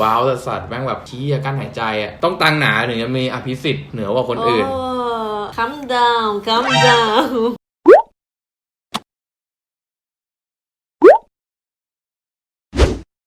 ว้าวสัสๆแม่งแบบชี้กั้นหายใจอะต้องตังหนาถึงจะมีอภิสิทธิ์เหนือกว่าคนอื่นคัมดา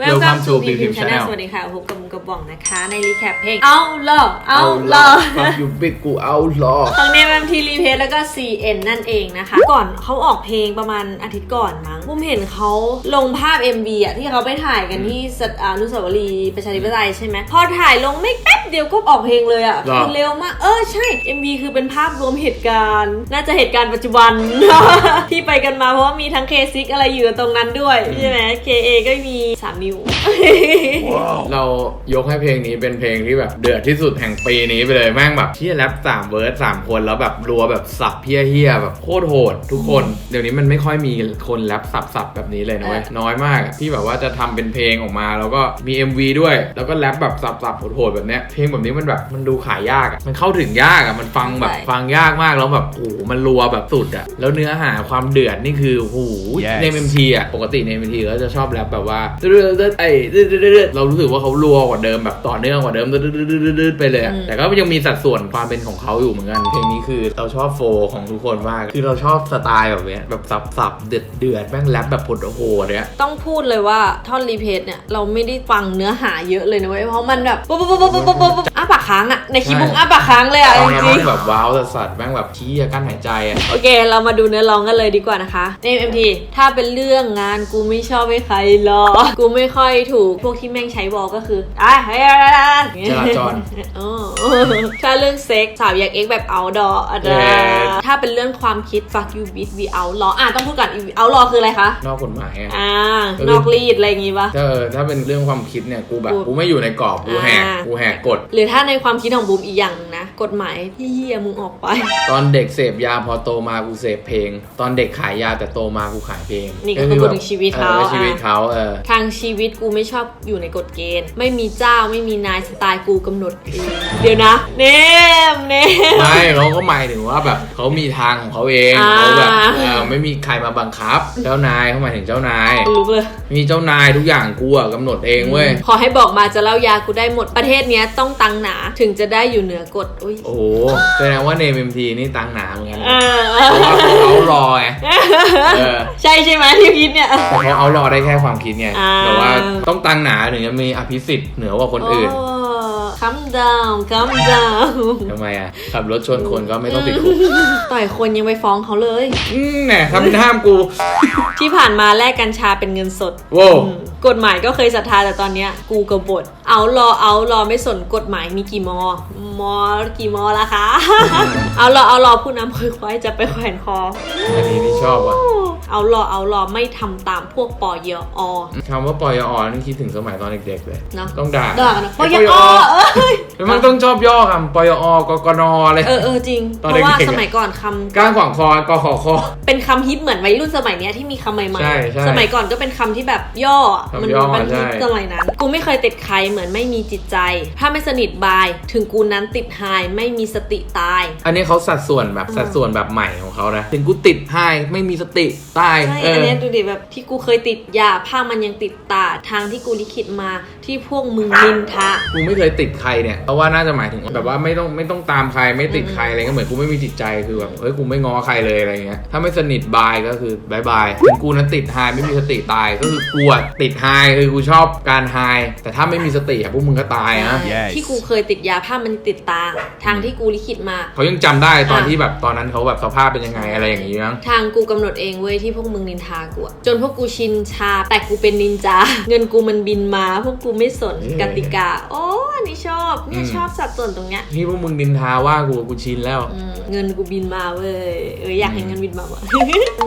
Welcome to Big Pim Channel สวัสดีค่ะพบกับมุกกระบอกนะคะ ในรีแคปเพลงเอาล่อเอาล่อฟังยูบิ๊กกูเอาหรอของเนมทีรีเพจแล้วก็ CN นั่นเองนะคะ ก่อนเขาออกเพลงประมาณอาทิตย์ก่อนมั้งผมเห็นเขาลงภาพ MV อะที่เขาไปถ่ายกันที่สถาอนุสาวรีย์ประชาธิปไตยใช่ไหมพอถ่ายลงไม่แป๊บเดียวก็ออกเพลงเลยอะหรอคือเร็วมากเออใช่ MV คือเป็นภาพรวมเหตุการณ์ น่าจะเหตุการณ์ปัจจุบันที่ไปกันมาเพราะว่ามีทั้งเคซิกอะไรอยู่ตรงนั้นด้วยใช่ไหม KA ก็มีสามนิ้วเรายกให้เพลงนี้เป็นเพลงที่แบบเดือดที่สุดแห่งปีนี้ไปเลยแม่งแบบเฮียแรปสามเวิร์สสามคนแล้วแบบรัวแบบสับเฮี้ยเฮี้ยๆแบบโคตรโหดทุกคน เดี๋ยวนี้มันไม่ค่อยมีคนแรปสับสับๆแบบนี้เลยนะเว้ยเออน้อยมากอะที่แบบว่าจะทำเป็นเพลงออกมา แล้วก็มี MV ด้วย แล้วก็แรปแบบสับสับๆโหดๆแบบเนี้ยเพลงแบบนี้มันแบบมันดูขายยากอะมันเข้าถึงยากอะมันฟังแบบฟังยากมากแล้วแบบโอ้โหมันรัวแบบสุดอะแล้วเนื้อหาความเดือดนี่คือโอ้โห Yes ใน MT อะปกติใน MT ก็จะชอบแรปแบบว่าไอ้เรารู้สึกว่าเขารัวกว่าเดิมแบบต่อเนื่องกว่าเดิมไปเลยอะอืมแต่ก็ยังมีสัดส่วนความเป็นของเขาอยู่เหมือนกันเพลงนี้คือเราชอบโฟลของทุกคนมากคือเราชอบสไตล์แบบเนี้ยแบบสับๆเดือดเดือดๆแม่งแรปแบบผดโหดเนี่ยต้องพูดเลยว่าท่อนรีเพทเนี่ยเราไม่ได้ฟังเนื้อหาเยอะเลยนะเว้ยเพราะมันแบบปุ๊บปุ๊บปุ๊บปุ๊บปุ๊บปุ๊บปุ๊บ อ้าปากค้างอะในคลิปมึงอ้าปากค้างเลยอะตอนจนั้นริงแม่งแบบว้าวสัสๆแม่งแบบชี้กั้นหายใจอะๆโอเค เรามาดูเนื้อร้องกันเลยดีกว่านะคะใน MT ถ้าเป็นเรื่องงานกูไม่ชอบให้ใครรอกูไม่ค่อยถูกพวกที่แม่งใช้วอลก็คืออะเฮ้ยจราจรโอ้ถ้าเรื่องเซ็กสาวอยากเอ็กแบบเอาดออะเย้ถ้าเป็นเรื่องความคิด fuck you bitch we out law อะต้องพูดก่อน out law คืออะไรคะนอกกฎหมายอะอ่าก็คือนอกรีดอะไรอย่างงี้ปะถ้าเออถ้าเป็นเรื่องความคิดเนี่ยกูแบบกูกูไม่อยู่ในกรอบกูแหกอ่ากูแหกกฎหรือถ้าในความคิดของบูมอีกอย่างหนึ่งนะ กฎหมายที่เฮียมึงออกไป ตอนเด็กเสพยาพอโตมากูเสพเพลง ตอนเด็กขายยาแต่โตมากูขายเพลงนี่ก็คืพูดถึงชีวิตเขาออชีวิตเขาเออทางชีวิตกูไม่ชอบอยู่ในกฎเกณฑ์ ไม่มีเจ้าไม่มีนายสไตล์กูกำหนดเองเดี๋ยวนะเนมเนมไม่เขาก็หมายถึงว่าแบบเขามีทางของเขาเองอ่าเขาแบบเออไม่มีใครมาบังคับ เจ้านายเขาหมายถึงเจ้านายรู้เลยมีเจ้านายทุกอย่างกูอะกำหนดเองเว้ยขอให้บอกมาจะเล่ายากูได้หมดประเทศเนี้ยต้องตังหนาถึงจะได้อยู่เหนือกฎอุ้ยโอ้โหแสดงว่าเนมเอ็มทีนี่ตังหนาเหมือนกันนะอ่าเพราะว่าเขารอไงเออใช่ใช่ไหมที่คิดเนี่ย แต่เขาเอารอได้แค่ความคิดไงอ่า แต่ว่าต้องตังหนาถึงจะมีอภิสิทธิ์เหนือกว่าคนอื่นคั มดาวคัมดาวทำไมอะ ขับรถชนคนก็ไม่ต้องติดคุกต่อยคนยังไปฟ้องเขาเลย อืมแหนทำเป็นห้ามกูที่ผ่านมาแลกกัญชาเป็นเงินสด โว้วอืมกฎหมายก็เคยศรัทธาแต่ตอนเนี้ย กูกบฏเอารอเอารอไม่สนกฎหมายมีกี่มอ มอกี่มอละคะ เอารอเอารอผู้นำคุยควายจะไปแขวนคออันนี้ที่ชอบอะ เอารอเอารอไม่ทำตามพวกปอยอคำว่าปยอนี่คิดถึงสมัยตอนเด็กๆเลยเนอะต้องด่าด่ากันนะปไอ้อยอเอ้ยแล้วมันต้องชอบย่อคำปยอกกนอะไรเออเออจริงตอนเพราะว่าเด็กๆสมัยก่อนคำก้างขวางคอกขอคอเป็นคำฮิตเหมือนวัยรุ่นสมัยเนี้ยที่มีคำใหม่ใช่ใช่ๆสมัยก่อนก็เป็นคำที่แบบย่ออะคำมัย่อมันใช่ฮิตสมัยนั้น กูไม่เคยติดใครเหมือนไม่มีจิตใจ ถ้าไม่สนิทบาย ถึงกูนั้นติดไฮไม่มีสติตาย อันนี้เขาสัดส่วนแบบสัดส่วนแบบใหม่ของเขานะถึงกูติดให้ไม่มีสติตายใช่อันเนี้ยดูดิแบบที่กูเคยติดยาผ้ามันยังติดตาทางที่กูลิขิตมา ที่พวกมึงนินทา กูไม่เคยติดใครเนี่ยเพราะว่าน่าจะหมายถึงแบบว่าไม่ต้องไม่ต้องตามใครไม่ติดใครอะไรก็เหมือนกูไม่มีจิตใจคือแบบเฮ้ยกูไม่ง้อใครเลยอะไรเงี้ยถ้าไม่สนิทบายก็คือบายบายถึงกูนั้นติดไฮไม่มีสติตายก็คือกูอะติดไฮคือกูชอบการไฮแต่ถ้าไม่มีสติอะพวกมึงก็ตายนะ Yes ที่กูเคยติดยาผ้ามันติดตา ทางที่กูลิขิตมา เขายังจำได้ตอนอะที่แบบตอนนั้นเขาแบบสภาพเป็นยังไงอะไรอย่างงี้มั้ง ทางกูกำหนดเองเว้ยที่พวกมึงนินทากูอะจนพวกกูชินชาแต่กูเป็นนินจา เงินกูมันบินมา พวกกูไม่สนกติกา โอ้ อันนี้ชอบเนี่ยอืม ชอบสัดส่วนตรงเนี้ยที่พวกมึงดินทาว่ากูกูชินแล้ว อืมเงินกูบินมาเว้ยเอออยากเห็นเงินบินมาวะ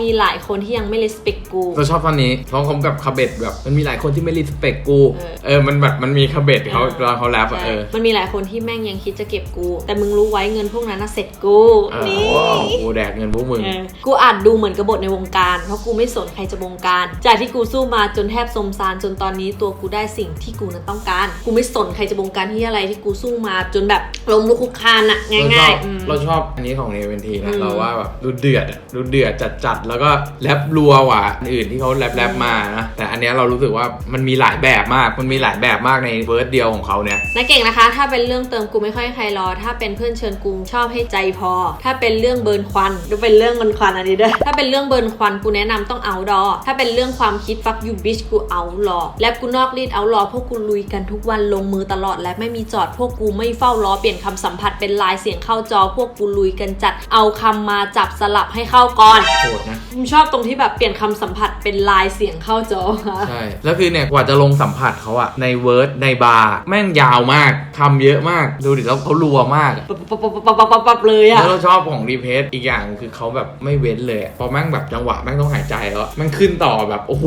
มีหลายคนที่ยังไม่ respect กู เราชอบท่อนนี้เพราะเขาแบบคาเบ็ดแบบมันมีหลายคนที่ไม่รีสเปกกู เออ เออ มันแบบมันมีคาเบ็ดเขาเออตอนเขาแรปอะเออมันมีหลายคนที่แม่งยังคิดจะเก็บกู แต่มึงรู้ไว้เงินพวกนั้นน่ะเสร็จกูเออนี่กูแดกเงินพวกมึง เออกูอาจดูเหมือนกบฏในวงการ เพราะกูไม่สนใครจะบงการ จากที่กูสู้มาจนแทบสมซานจนตอนนี้ตัวกูได้สิ่งที่กูนั้นต้องการ กูไม่สนใครจะบงการการที่อะไรที่กูสู้มาจนแบบล้มลุกคลุกคลานอะง่ายๆอืมเราชอบอันนี้ของเนเวนทีอืนะมเราว่าแบบดูเดือดอะดูเดือดจัดๆ แล้วก็แรปรัวกว่าอันอื่นที่เขาแรปแรปมานะแต่อันเนี้ยเรารู้สึกว่ามันมีหลายแบบมากมันมีหลายแบบมากในเวิร์ดเดียวของเขาเนี่ยนักเก่งนะคะ ถ้าเป็นเรื่องเติมกูไม่ค่อยให้ใครรอ ถ้าเป็นเพื่อนเชิญกูชอบให้ใจพอ ถ้าเป็นเรื่องเบิร์นควันดูเป็นเรื่องเบิร์นควันอันนี้ด้วยถ้าเป็นเรื่องเบิร์นควันกูแนะนำต้องเอาดอถ้าเป็นเรื่องความคิดฟักยูบิชกูเอารอและกูนอกรีดเอารอพวกกูลุยกันทุกวันลงมือตลอดและไม่มีจอดพวกกูไม่เฝ้ารอเปลี่ยนคำสัมผัสเป็นลายเสียงเข้าจอพวกกูลุยกันจัดเอาคำมาจับสลับให้เข้าก่อนโหดนะผมชอบตรงที่แบบเปลี่ยนคำสัมผัสเป็นลายเสียงเข้าจอค่ะใช่แล้วคือเนี่ยกว่าจะลงสัมผัสเขาอะในเวิร์ดในบาร์แม่งยาวมากคำเยอะมากดูดิแล้วเขารัวมากอะปับปับปับปับปับปับปับเลยอะแล้วเราชอบของรีเพสอีกอย่างคือเขาแบบไม่เว้นเลยอะพอแม่งแบบจังหวะแม่งต้องหายใจแล้วอะแม่งขึ้นต่อแบบโอ้โห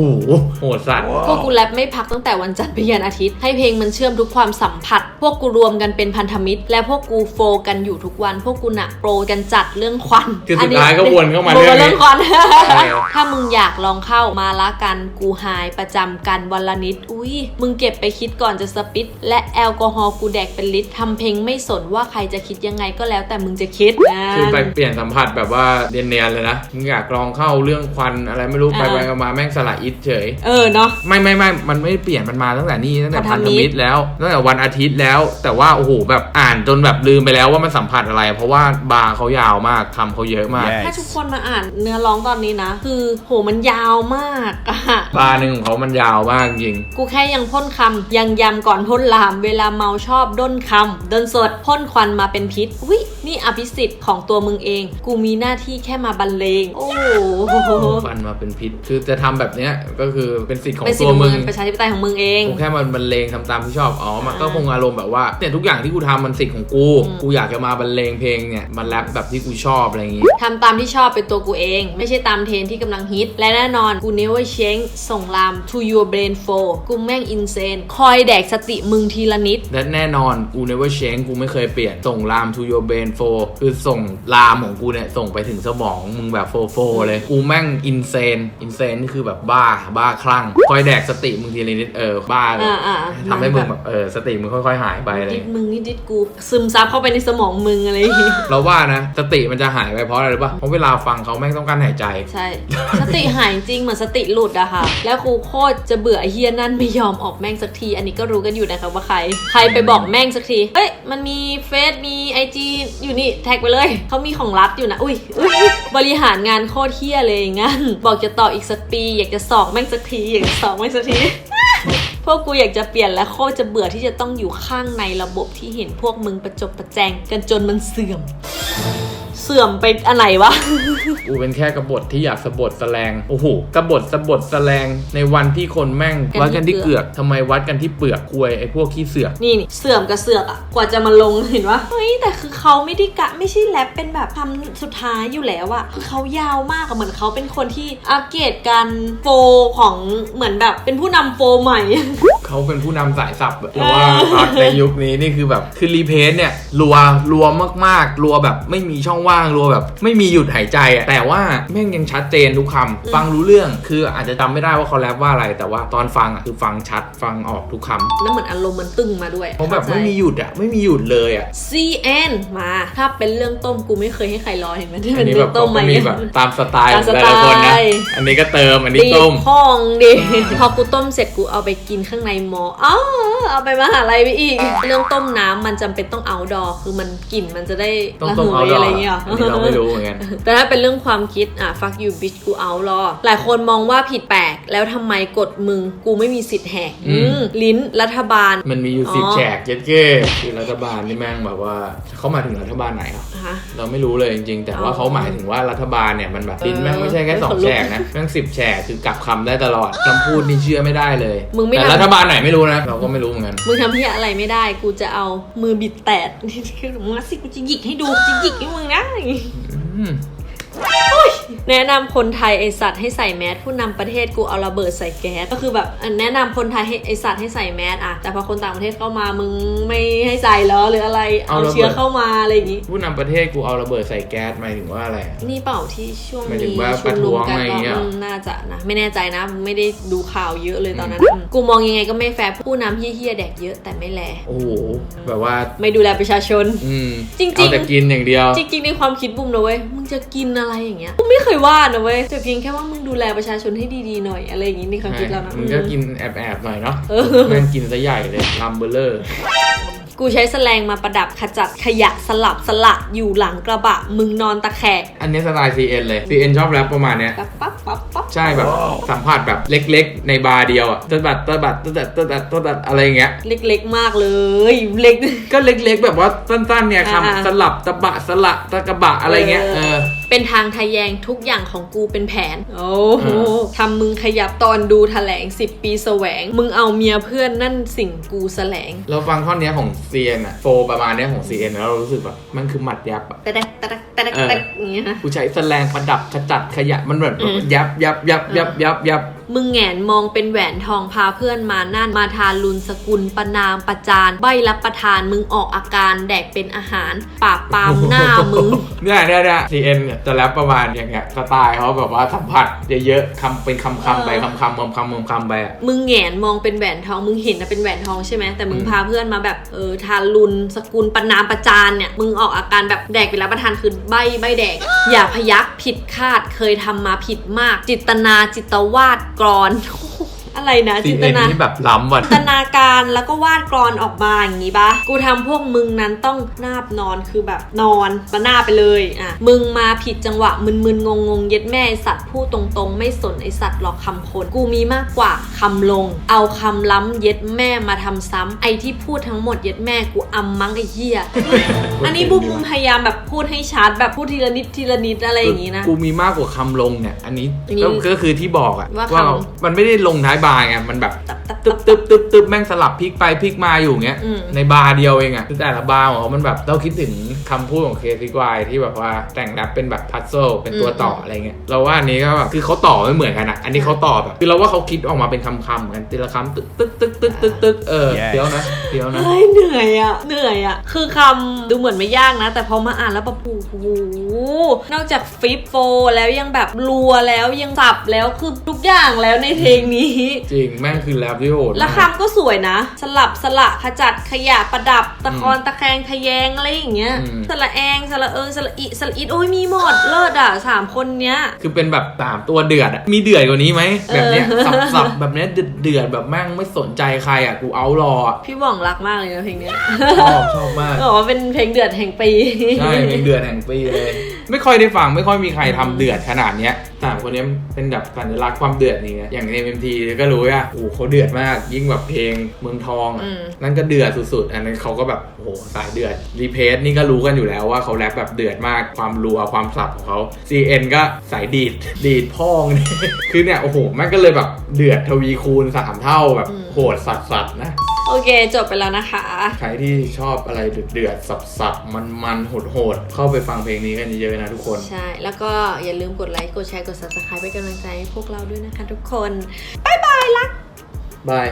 โหดสัตว์พวกกูแรปไม่พักตั้งแต่วันจันทร์ไปยันอาทิตย์ให้เพลงมันเชื่อมทุกความสัมผัสพวกกูรวมกันเป็นพันธมิตร และพวกกูโฟกันอยู่ทุกวัน พวกกูหนักโปรกันจัดเรื่องควันคือสุดท้ายก็วนเข้ามาวนเรื่องเรื่นี้องควันใช่ถ้ามึงอยากลองเข้ามาละกันกูหายประจำกันวันละนิด อุ้ยมึงเก็บไปคิดก่อนจะสปิดและแอลกอฮอล์กูแดกเป็นลิตรทำเพลงไม่สนว่าใครจะคิดยังไงก็แล้วแต่มึงจะคิดนะ คือไปเปลี่ยนสัมผัสแบบว่าเนียนๆเลยนะมึงอยากลองเข้าเรื่องควันอะไรไม่รู้ไปอ่า ไปมาแม่งสละอิดเฉย เออเนาะ ไม่ไม่ไม่มันไม่เปลี่ยนมันมาตั้งแต่นี่ตั้งแต่พัพันนธธมิมิตตรรแล้วตั้งแต่วันอาทิตย์แล้ว แต่ว่าโอ้โหแบบอ่านจนแบบลืมไปแล้วว่ามันสัมผัสอะไร เพราะว่าบาร์เขายาวมากคำเขาเยอะมาก ถ้าทุกคนมาอ่านเนื้อร้องตอนนี้นะ คือโหมันยาวมากอะบาร์หนึ่งของเขามันยาวมากจริง กูแค่ยังพ่นคำยังยำก่อนพ่นลาม เวลาเมาชอบด้นคำด้นสดพ่นควันมาเป็นพิษวินี่อภิสิทธิ์ของตัวมึงเอง กูมีหน้าที่แค่มาบรรเลง โอ้โหฟันมาเป็นพิษ คือจะทำแบบเนี้ยก็คือเป็นสิทธิ์ของเป็นสิทตัวธิ์ของมึมึงงประชาธิปไตยของมึงเอง กูแค่มันบรรเลงทำตามที่ชอบอ๋อมันก็อ่าคงอารมณ์แบบว่าเนี่ยทุกอย่างที่กูทำมันสิทธิ์ของกูอืมกูอยากจะมาบรรเลงเพลงเนี่ยมันแรปแบบที่กูชอบอะไรอย่างงี้ทำตามที่ชอบเป็นตัวกูเอง ไม่ใช่ตามเทรนด์ที่กำลังฮิต และแน่นอนกู never change ส่งลาม to your brain flow กูแม่ง insane คอยแดกสติมึงทีละนิด และแน่นอนกู never change กูไม่เคยเปลี่ยนส่งลาม to your brain for คือส่งลามของกูเนี่ยส่งไปถึงสมองมึงแบบ for for เลยกูแม่ง insane insane นี่คือแบบบ้าบ้าคลั่งคอยแดกสติมึงทีละนิดเออบ้าเลยอ่าอ่าทำให้มึงแบบเออสติมึงค่อยๆหายไปอะไรอดิย่างดเงี้ยมึงนี่ดิดกูซึมซับเข้าไปในสมองมึงอะไรอย่างงี้เราว่านะสติมันจะหายไปเพราะอะไรรู้ป่ะเพราะเวลาฟังเขาแม่งต้องการหายใจ ใช่ สติหายจริงเหมือนสติหลุดอะค่ะ แล้วครูโคตรจะเบื่อไอ้เฮียนั่นไม่ยอมออกแม่งสักที อันนี้ก็รู้กันอยู่นะคะว่าใคร ใครไปบอกแม่งสักทีเอ้ยมันมีเฟซมีไอจีอยู่นี่แท็กไปเลยเขามีของลับอยู่นะอุ้ยอุ้ยบริหารงานโคตรเฮียเลยงั้น บอกจะต่ออีกสักปี อยากจะสอกแม่งสักทีอยากจะสอกแม่งสักที พวกกูอยากจะเปลี่ยนและโคตรจะเบื่อที่จะต้องอยู่ข้างในระบบที่เห็นพวกมึงประจบประแจงกันจนมันเสื่อม เสื่อมไปอันไหนวะ กูเป็นแค่กบฏที่อยากสะบดแสลง โอ้โหกบฏสะบดแสลงในวันที่คนแม่งกันที่วัดกันที่เกือกทำไมวัดกันที่เปลือกควยไอ้พวกขี้เสือก นี่นี่เสื่อมกับเสือกอะกว่าจะมาลงเห็นว่าเฮ้ยแต่คือเขาไม่ได้กะไม่ใช่แรปเป็นแบบคำสุดท้ายอยู่แล้วอะคือเขายาวมากอะเหมือนเขาเป็นคนที่อัปเกรดการโฟของเหมือนแบบเป็นผู้นำโฟใหม่ เขาเป็นผู้นำสายสับเพราะว่าในยุคนี้นี่คือแบบคือรีเพสเนี่ยรัวรัวมากๆรัวแบบไม่มีช่องว่างรัวแบบ ไม่มีหยุดหายใจอะแต่ว่าแม่งยังชัดเจนทุกคำฟังรู้เรื่องคืออาจจะจำไม่ได้ว่าเขาแรปว่าอะไร แต่ว่าตอนฟังอะคือฟังชัดฟังออกทุกคำแล้วเหมือนอารมณ์มันตึงมาด้วยเพราะแบบข้ไม่ใจมีหยุดอะไม่มีหยุดเลยอะ CN มา ถ้าเป็นเรื่องต้มกูไม่เคยให้ใครรอเห็นไหมที่อัเป็นนนี้เรื่แบอบงต้มก็มามีเนี่ย แบบตามสไตล์ตามขสองไตแต่ล์ละคนนะอันนี้ก็เติม อันนี้ตีต้ม พองดิ พอกูต้มเสร็จกูเอาไปกินข้างในหม้ออ๋อเอาไปมหาลัยไปอีก เรื่องต้มน้ำมันจำเป็นต้องเอาดอคือมันกลิ่นมันจะได้ต้องระต้เหมเอายดออะไรกเงี้ยอันนี้เราไม่รู้เหมือนกัน แต่ถ้าเป็นเรื่องความคิด อะ fuck you bitch กูเอารอ หลายคนมองว่าผิดแปลก แล้วทำไมกดมึง กูไม่มีสิทธิ์แหกอืม อืมลิ้นรัฐบาล มันมีอยู่อ๋อสิบแฉกเจ๊เก้คือรัฐบาลนี่แม่งแบบว่าเขาหมายถึงรัฐบาลไหนอะฮะเราไม่รู้เลยจริงๆ แต่ว่าอ๋อเขาหมายถึงว่ารัฐบาลเนี่ยมันแบบลิ้นเออแม่งไม่ใช่แค่สองขนลุกแฉกนะแม่งสิบแฉกคือกลับคำได้ตลอดคำพูดนี่เชื่อไม่ได้เลยมึงไม่แต่ทำ รัฐบาลไหนไม่รู้นะเราก็ไม่รู้เหมือนกัน มึงทำเพี้ยอะไรไม่ได้ กูจะเอามือบิดแตดคือมาสิกูจะหยิกให้ดูจะหยิกให้มึงนะอืม แนะนำคนไทยไอสัตว์ให้ใส่แมสผู้นำประเทศกูเอาระเบิดใส่แก๊สก็คือแบบอันแนะนำคนไทยให้ไอสัตว์ให้ใส่แมสอะแต่พอคนต่างประเทศเข้ามามึงไม่ให้ใส่เหรอหรืออะไรเอาเชื้อเข้ามาอะไรอย่างงี้ผู้นำประเทศกูเอาระเบิดใส่แก๊สหมายถึงว่าอะไรอะนี่เปล่าที่ช่วงหมายถึงนี้ว่าชุมนุมกันประท้วงอะไรอย่างเงี้ยก็อืมน่าจะนะไม่แน่ใจนะไม่ได้ดูข่าวเยอะเลยตอนนั้นอืมกูมองยังไงก็ไม่แฟร์ผู้นำเฮี้ยๆแดกเยอะแต่ไม่แลโอ้โหแบบว่าไม่ดูแลประชาชนอืมจริงๆเอาแต่กินอย่างเดียว จริง ๆ ในความคิดบุมนะเว้ยมึงจะกินอะไรอย่างเงี้ยกูไม่เคยว่านะเว้ยแต่เพียงแค่ว่ามึงดูแลประชาชนให้ดีๆหน่อยอะไรอย่างงี้ในความคิดเรานะมันก็กินแอบๆหน่อยเนาะเออแม่งกินซะใหญ่เลยลัมเบอร์เลอร์ กูใช้แสแลงมาประดับขจัดขยะสลับสละอยู่หลังกระบะ มึงนอนตะแคงอันนี้สไตล์ CN เลย CN ชอบแรปประมาณเนี้ย ปั๊บปั๊บปั๊บปั๊บใช่แบบสัมผัสแบบเล็กๆ ในบาร์เดียวอะตะบัดตะบัดตะบัดตะบัดตะบัดอะไรอย่างเงี้ย เล็กๆมากเลยเล็ก ก็เล็กๆ แบบว่าสั้นๆเนี่ยอ่าคำสลับตะบะสละตะกระบะอะไรเงี้ยเอเออ อ เป็นทางทะแยงทุกอย่างของกูเป็นแผน โอ้โหอ่ทำมึงขยับตอนดูแถลง 10 ปีแสวง มึงเอาเมียเพื่อนนั่นสิ่งกูแสลง เราฟังท่อนเนี้ยของ CN อะโฟประมาณเนี้ยของ CN แล้วเรารู้สึกแบบมันคือหมัดยับอะ แต่แต่แต่แต่แต่แต่อย่างเงี้ยนะกูใช้แสแลงประดับขจัดขยะมันเหมือนอืมยับยับยับยับยับยับมึงแหงนมองเป็นแหวนทองพาเพื่อนมานั่นมาทานลุนสกุลประนามประจานใบรับประทานมึงออกอาการแดกเป็นอาหารปากปามหน้ามึงเนี่ยเนี่ยเนี่ย CN เนี่ยจะแรปประมาณอย่างเงี้ยสไตล์เขาแบบว่าสัมผัสเยอะๆคำเป็นคำคำๆไปเออคำคำคำคำคำคำๆไปอะมึงแหงนมองเป็นแหวนทองมึงเห็นนะเป็นแหวนทองใช่ไหมแต่มึงอืมพาเพื่อนมาแบบเออทานลุนสกุลประนามประจานเนี่ยมึงออกอาการแบบแดกเป็นรับประทานคือใบใบแดก อย่าพยักผิดคาดเคยทำมาผิดมาก จิตนาจิตวาดกรอน อะไรนะจิต CN นานี่แบบล้ำว่ะ จินตนาการแล้วก็วาดกรอนออกมาอย่างนี้ปะกูทำพวกมึงนั้นต้องนาบนอนคือแบบนอนประนาบไปเลยอะมึงมาผิดจังหวะมึนมึนงงงๆเย็ดแม่ไอ้สัตว์พูดตรงๆ ไม่สนไอสัตว์หรอกคำคนกูมีมากกว่าคำลง เอาคำล้ำเย็ดแม่มาทำซ้ำไอที่พูดทั้งหมดเย็ดแม่กูอำมั้งไอเหี้ย อันนี้บุมบุมพยายามแบบพูดให้ชัดแบบพูดทีละนิดทีละนิดอะไรอย่างนี้นะ กูมีมากกว่าคำลงเนี่ย อันนี้อันนี้ก็ก็คือที่บอกอะว่าว่าคำ มันไม่ได้ลงท้ายบาร์ไงมันแบบตับตับตึ๊บตึ๊บตึ๊บตึ๊บแม่งสลับพลิกไปพลิกมาอยู่เงี้ยอืมในบาร์เดียวเองอะคือแต่ละบาร์ของเขามันแบบเราคิดถึงคำพูดของเคซิกวายที่แบบว่าแต่งแรปเป็นแบบพัซเซิลเป็นตัวต่ออะไรเงี้ยเราว่าอันนี้ก็แบบคือเขาต่อไม่เหมือนกันอะอันนี้เขาต่อแบบคือเราว่าเขาคิดออกมาเป็นคำๆเหมือนกันทีละคำตึ๊กตึ๊กตึ๊กตึ๊กตึ๊กตึ๊กเออ Yes เดี๋ยวนะเดี๋ยวนะเฮ้ยเหนื่อยอะเหนื่อยอะคือคำดูเหมือนไม่ยากนะ แต่พอมาอ่านแล้วแบบโอ้โหนอกจากฟิปโฟแล้วยังแบบรัวแล้วยังสับแล้วคือทุกอย่างแล้วในเพลงนี้จริงแม่งคือแรปที่โหดแล้วมากคำก็สวยนะ สลับสละขจัดขยะประดับ ตะคอนตะแคงทะแยงอะไรอย่างเงี้ยอืมสละแองสละเอิงสละอิสละอิดโอ้ยมีหมดเลิศอะสามคนเนี้ย คือเป็นแบบสามตัวเดือดอะมีเดือดกว่านี้ไหมแบบเนี้ยเออสับสับแบบเนี้ยเดือดเดือดแบบแม่งไม่สนใจใครอะกูเอารออะพี่หว่องรักมากเลยนะเพลงเนี้ยชอบชอบมากบอกว่าเป็นเพลงเดือดแห่งปีใช่เพลงเดือดแห่งปีเลย ไม่ค่อยได้ฟังไม่ค่อยมีใครทำเดือดขนาดเนี้ยสามคนเนี้ยเป็นแบบสัญลักษณ์ความเดือดนี่ไงอย่างในเอ็มทีก็รู้ว่าโอ้โหเขาเดือดมาก ยิ่งแบบเพลงเมืองทองอะอืมนั่นก็เดือดสุดๆ อันนั้นเขาก็แบบโอ้โหสายเดือดรีเพสนี่ก็รู้กันอยู่แล้วว่าเขาแรปแบบเดือดมากความรัวความสับของเขา CN ก็สายดีดดีดพ่องเนี่ยคือเนี่ยโอ้โหแม่งก็เลยแบบเดือดทวีคูณสามเท่าแบบโหดสัสๆนะ โอเค จบไปแล้วนะคะ ใครที่ชอบอะไรเดือดๆสับๆ มันๆโหดๆ เข้าไปฟังเพลงนี้กันเยอะๆนะทุกคน ใช่ แล้วก็อย่าลืมกดไลค์ กดแชร์ กด subscribe เป็นกำลังใจให้พวกเราด้วยนะคะทุกคนบายบายลักบาย